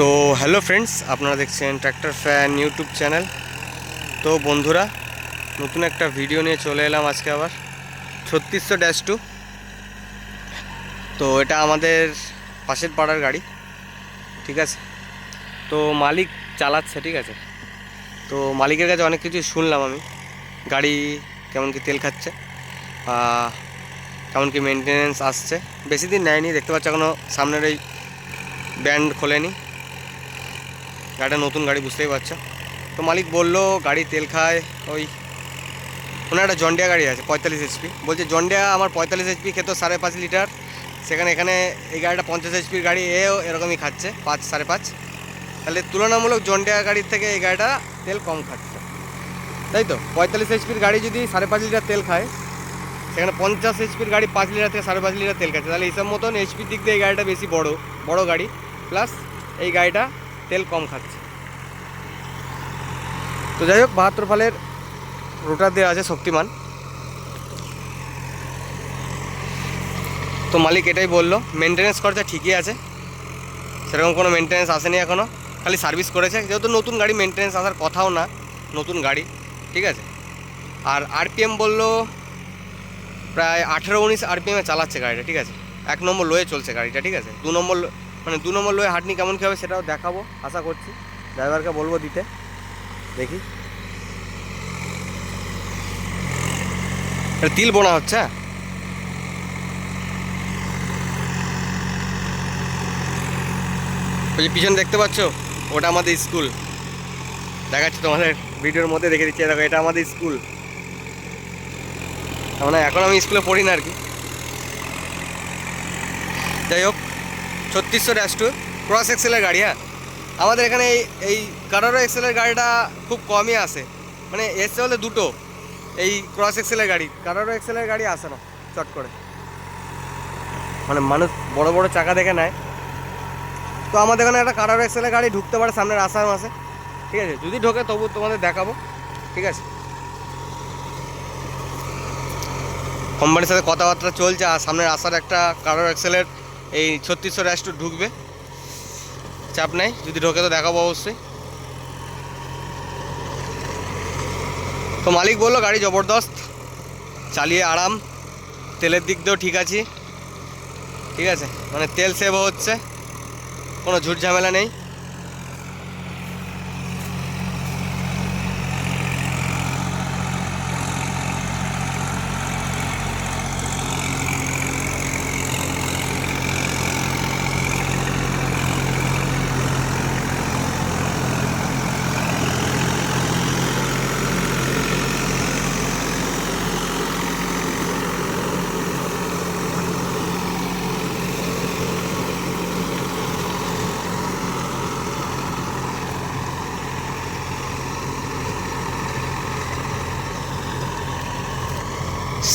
তো hello friends, আপনারা দেখছেন ট্র্যাক্টর ফ্যান ইউটিউব চ্যানেল তো বন্ধুরা, নতুন একটা ভিডিও নিয়ে চলে এলাম আজকে আবার ছত্রিশশো ড্যাশ টু তো এটা আমাদের পাশের পাড়ার গাড়ি, ঠিক আছে? তো মালিক চালাচ্ছে, ঠিক আছে? তো মালিকের কাছে অনেক কিছু শুনলাম আমি, গাড়ি কেমন কি তেল খাচ্ছে কেমন কি মেনটেনেন্স আসছে, বেশি দিন নেয়নি, দেখতে পাচ্ছ এখনও সামনের এই ব্যান্ড খোলেনি। গাড়িটা নতুন গাড়ি, বুঝতেই পারছ। তো মালিক বলল, গাড়ি তেল খায়, ওই ওনার একটা জন্ডিয়া গাড়ি আছে, পঁয়তাল্লিশ এইচপি বলছে, জন্ডিয়া আমার পঁয়তাল্লিশ এইচপি খেত সাড়ে পাঁচ লিটার। সেখানে, এখানে এই গাড়িটা পঞ্চাশ এইচপির গাড়ি, এও এরকমই খাচ্ছে, পাঁচ, সাড়ে পাঁচ। তাহলে তুলনামূলক জন্ডিয়া গাড়ির থেকে এই গাড়িটা তেল কম খাচ্ছে। তাই তো? পঁয়তাল্লিশ এইচপির গাড়ি যদি সাড়ে পাঁচ লিটার তেল খায়, সেখানে পঞ্চাশ এইচপির গাড়ি পাঁচ লিটার থেকে সাড়ে পাঁচ লিটার তেল খাচ্ছে। তাহলে হিসাব মতন এইচপির দিক দিয়ে এই গাড়িটা বেশি বড় বড় গাড়ি প্লাস এই গাড়িটা তেল কম খাচ্ছে। তো যাই হোক, বাহাত্তর ফালের রোটার দেওয়া আছে শক্তিমান। তো মালিক এটাই বলল মেনটেনেন্স খরচা ঠিকই আছে, সেরকম কোনো মেনটেনেন্স আসেনি এখনও খালি সার্ভিস করেছে, যেহেতু নতুন গাড়ি মেনটেনেন্স আসার কথাও না, নতুন গাড়ি, ঠিক আছে। আর আরপিএম বলল, প্রায় আঠেরো উনিশ আরপিএমে চালাচ্ছে গাড়িটা, ঠিক আছে। এক নম্বর লোয়ে চলছে গাড়িটা, ঠিক আছে। দু নম্বর মানে দু নম্বর লোয়ে হাঁটনি কেমন কী হবে সেটাও দেখাবো, আশা করছি। ড্রাইভারকে বলব দিতে। দেখি। তিল বোনা হচ্ছে? ওই যে পিছনে দেখতে পাচ্ছ? ওটা আমাদের স্কুল। দেখাচ্ছি তোমাদের ভিডিওর মধ্যে দেখে দিচ্ছি। দেখো, এটা আমাদের স্কুল। মানে এখন আমি স্কুলে পড়ি না আর কি। যাই হোক ছত্রিশশো ড্যাশ টু ক্রস এক্সেলের গাড়ি হ্যাঁ? আমাদের এখানে এই এই কারোর এক্সেলের গাড়িটা খুব কমই আসে। মানে এসছে হলে দুটো, এই ক্রস এক্সেলের গাড়ি। কারোর এক্সেলের গাড়ি আসে না, চট করে। মানে মানুষ বড় বড় চাকা দেখে নেয়। তো আমাদের এখানে একটা কারোর এক্সেলের গাড়ি ঢুকতে পারে সামনের আসার মাসে। ঠিক আছে? যদি ঢোকে তবু তোমাদের দেখাবো। ঠিক আছে? কোম্পানির সাথে কথাবার্তা চলছে, আর সামনের আসার একটা কারোর এক্সেলের এই ছত্রিশশো রাষ্ট্র ঢুকবে। চাপ নাই, যদি ঢোকে তো দেখাবো অবশ্যই। তো মালিক বলল, গাড়ি জবরদস্ত, চালিয়ে আরাম, তেলের দিক দিয়েও ঠিক আছি। ঠিক আছে? মানে তেল সেভ হচ্ছে, কোনো ঝুট ঝামেলা নেই।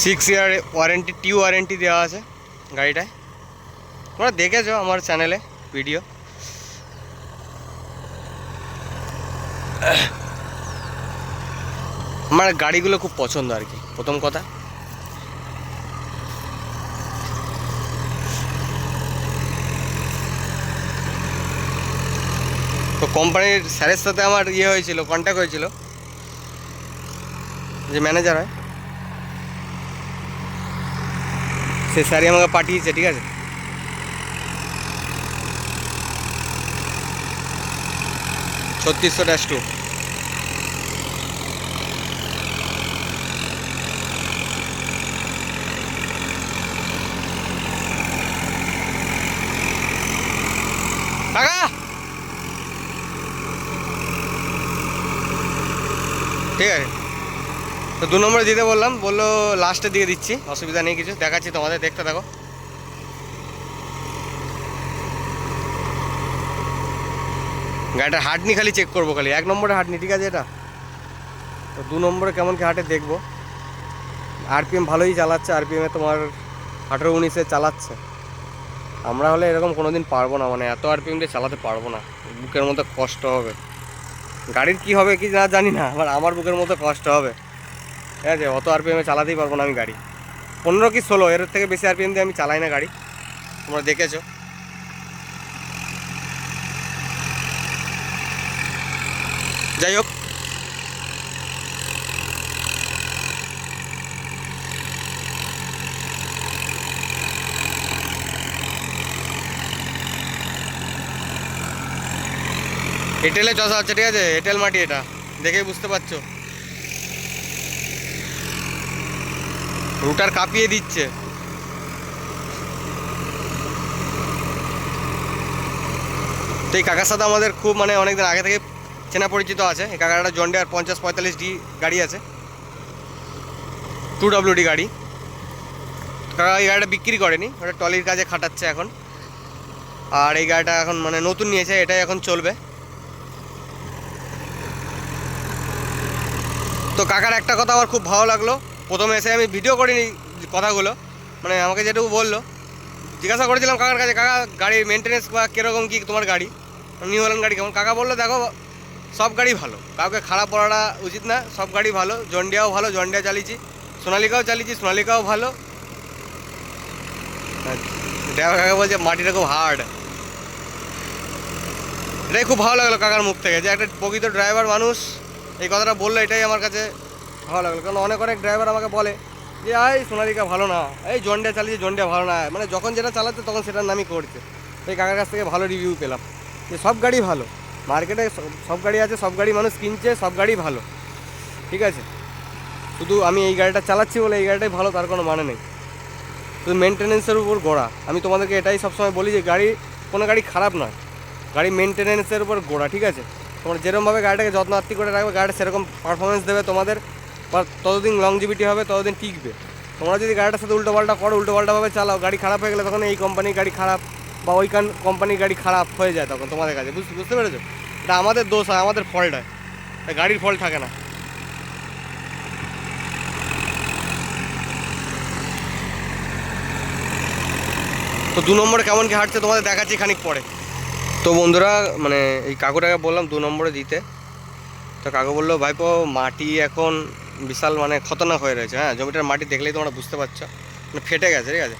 সিক্স ইয়ার ওয়ারেন্টি টি ওয়ারেন্টি দেওয়া আছে গাড়িটায়। তোমরা দেখেছ আমার চ্যানেলে ভিডিও আমার গাড়িগুলো খুব পছন্দ আর কি, প্রথম কথা। তো কোম্পানির স্যারের সাথে আমার ইয়ে হয়েছিল কন্ট্যাক্ট হয়েছিল। যে ম্যানেজার হয়। সে স্যারই আমাকে পাঠিয়েছে ঠিক আছে? ছত্রিশশো ড্যাশ টু কাকা ঠিক আছে তো দু নম্বরে দিতে বললাম, বলল লাস্টের দিকে দিচ্ছি, অসুবিধা নেই কিছু, দেখাচ্ছি তোমাদের, দেখতে থাকো। গাড়িটার হাটনি খালি চেক করব খালি, এক নম্বরে হাটনি, ঠিক আছে এটা? তো দু নম্বরে কেমন কি হাটে দেখব। আরপিএম ভালোই চালাচ্ছে আরপিএমে তোমার আঠেরো উনিশে চালাচ্ছে। আমরা হলে এরকম কোনো দিন পারব না মানে এত আরপিএম দিয়ে চালাতে পারব না, বুকের মধ্যে কষ্ট হবে। গাড়ির কি হবে কি না জানি না, আবার আমার বুকের মধ্যে কষ্ট হবে। ঠিক আছে, অত আরপিএমে চালাতেই পারব না আমি গাড়ি। পনেরো কি ষোলো, এর থেকে বেশি আরপিএম দিয়ে আমি চালাই না গাড়ি। তোমরা দেখেছ। যাই হোক। এঁটেলে চষা হচ্ছে, ঠিক আছে? এঁটেল মাটি এটা। দেখেই বুঝতে পারছ। রুটার কাঁপিয়ে দিচ্ছে। তো এই কাকার সাথে আমাদের খুব মানে অনেকদিন আগে থেকে চেনা পরিচিত আছে। এই কাকাটা জন্ডিয়ার পঞ্চাশ পঁয়তাল্লিশ ডি গাড়ি আছে। টু ডি গাড়ি। কাকা এই গাড়িটা বিক্রি করেনি, ওটা টলির কাজে খাটাচ্ছে এখন। আর এই গাড়িটা এখন মানে নতুন নিয়েছে, এটাই এখন চলবে। তো কাকার একটা কথা আমার খুব ভালো লাগল। প্রথমে এসে আমি ভিডিও করিনি কথাগুলো। মানে আমাকে যেটুকু বলল। জিজ্ঞাসা করেছিলাম কাকার কাছে, কাকা, গাড়ির মেনটেনেন্স বা কীরকম কী তোমার গাড়ি? নিউ হল্যান্ড গাড়ি কেমন? কাকা বলল, দেখো, সব গাড়ি ভালো। কাউকে খারাপ বলাটা উচিত না, সব গাড়ি ভালো। জন্ডিয়াও ভালো, জন্ডিয়া চালিয়েছি। সোনালিকাও চালিয়েছি, সোনালিকাও ভালো। ড্রাইভার কাকা বলছে, মাটিটা খুব হার্ড এটাই খুব ভালো লাগল কাকার মুখ থেকে, যে একটা প্রকৃত ড্রাইভার মানুষ, এই কথাটা বলল, এটাই আমার কাছে ভালো লাগল। কারণ অনেক অনেক ড্রাইভার আমাকে বলে যে এই সোনালিকা, ভালো না। এই জন্ডিয়া চালিয়েছে জন্ডিয়া ভালো না। মানে যখন যেটা চালাচ্ছে তখন সেটার নামই করছে। এই কাকার কাছ থেকে ভালো রিভিউ পেলাম। যে সব গাড়ি ভালো। মার্কেটে সব গাড়ি আছে, সব গাড়ি মানুষ কিনছে, সব গাড়ি ভালো। ঠিক আছে? শুধু আমি এই গাড়িটা চালাচ্ছি বলে এই গাড়িটাই ভালো, তার কোনো মানে নেই। শুধু মেনটেনেন্সের উপর গোড়া। আমি তোমাদেরকে এটাই সবসময় বলি যে, গাড়ি কোনো গাড়ি খারাপ নয়। গাড়ি মেনটেনেন্সের উপর গোড়া, ঠিক আছে? তোমরা যেরকমভাবে গাড়িটাকে যত্ন আত্মি করে রাখবে, গাড়িটা সেরকম পারফরমেন্স দেবে তোমাদের। ততদিন লংজিভিটি হবে, ততদিন টিকবে। তোমরা যদি গাড়িটার সাথে উল্টো পাল্টা করো উল্টো পাল্টাভাবে চালাও, গাড়ি খারাপ হয়ে গেলে তখন এই কোম্পানির গাড়ি খারাপ বা ওই কোম্পানির গাড়ি খারাপ হয়ে যায় তখন তোমাদের কাছে। বুঝতে বুঝতে পেরেছ? এটা আমাদের দোষ হয়, আমাদের ফল্ট হয়। গাড়ির ফল্ট থাকে না। তো দু নম্বরে কেমন কি হাঁটছে তোমাদের দেখাচ্ছি খানিক পরে। তো বন্ধুরা মানে এই কাকুটাকে বললাম দু নম্বরে দিতে। তো কাকু বলল, ভাইপো, মাটি এখন বিশাল মানে খতরনাক হয়ে রয়েছে হ্যাঁ? জমিটার মাটি দেখলেই তোমরা বুঝতে পারছ। মানে ফেটে গেছে, ঠিক আছে?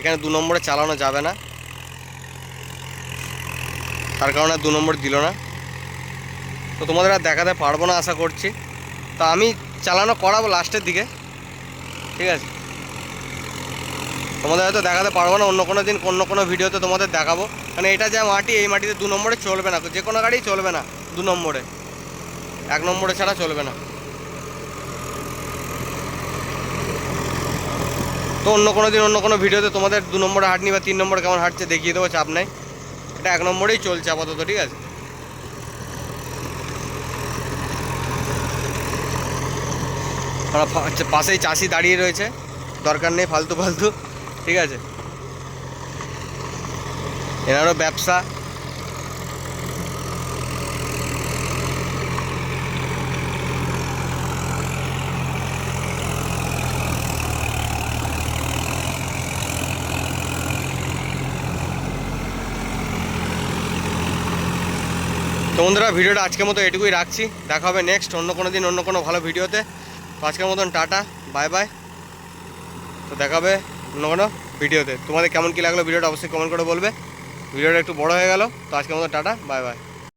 এখানে দু নম্বরে চালানো যাবে না। তার কারণে দু নম্বর দিল না। তো তোমাদের আর দেখাতে পারব না, আশা করছি। তা আমি চালানো করাবো লাস্টের দিকে, ঠিক আছে? তোমাদের হয়তো দেখাতে পারব না, অন্য কোনো দিন অন্য কোনো ভিডিওতে তোমাদের দেখাবো। কারণ এটা যা মাটি, এই মাটিতে দু নম্বরে চলবে না, যে কোনো গাড়ি চলবে না দু নম্বরে। এক নম্বরে ছাড়া চলবে না। তো অন্য কোনো দিন, অন্য কোনো ভিডিওতে তোমাদের দু নম্বরে হাঁটনি বা তিন নম্বরে কেমন হাঁটছে দেখিয়ে দেবো, চাপ নাই। এটা এক নম্বরেই চলছে আপাতত, ঠিক আছে? পাশেই চাষি দাঁড়িয়ে রয়েছে। দরকার নেই, ফালতু ফালতু, ঠিক আছে? এনারও ব্যবসা। তো বন্ধুরা, ভিডিওটা আজকের মতো এটুকুই রাখছি। দেখা হবে নেক্সট অন্য কোনো দিন, অন্য কোনো ভালো ভিডিওতে। তো আজকের মতন টাটা বাই বাই তো দেখা হবে অন্য কোনো ভিডিওতে। তোমাদের কেমন কী লাগল ভিডিওটা অবশ্যই কমেন্ট করে বলবে। ভিডিওটা একটু বড় হয়ে গেল। তো আজকের মতো টাটা বাই বাই